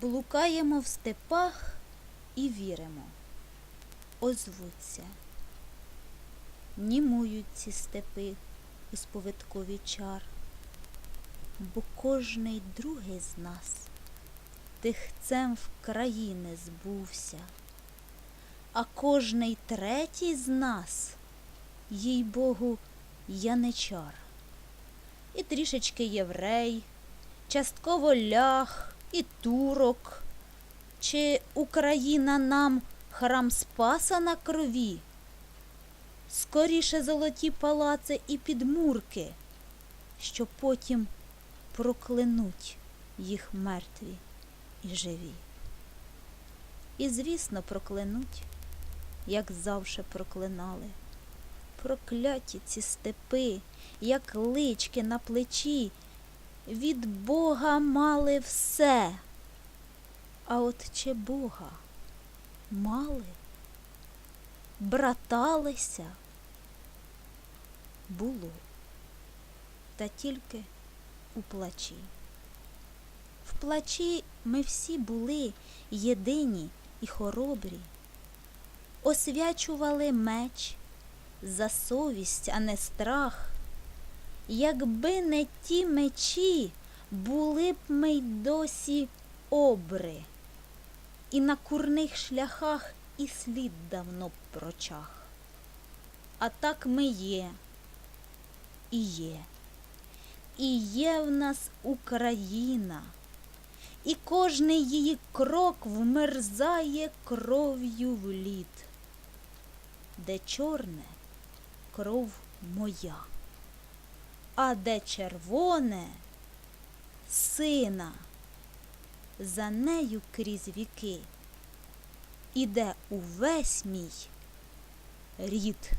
Блукаємо в степах і віримо. Озвуться. Німують ці степи у сповиткові чар, бо кожний другий з нас тихцем в країни збувся, а кожний третій з нас, їй Богу, яничар. І трішечки єврей, частково лях і турок. Чи Україна нам храм Спаса на крові? Скоріше золоті палаци і підмурки, що потім проклянуть їх мертві і живі. І, звісно, проклянуть, як завше проклинали. Прокляті ці степи, як лички на плечі, від Бога мали все. А от чи Бога мали? Браталися? Було, та тільки у плачі. В плачі ми всі були єдині і хоробрі, освячували меч за совість, а не страх. Якби не ті мечі, були б ми й досі обри, і на курних шляхах і слід давно б прочах. А так ми є, і є, і є в нас Україна, і кожний її крок вмерзає кров'ю в лід, де чорне кров моя, а де червоне сина, за нею крізь віки, іде увесь мій рід.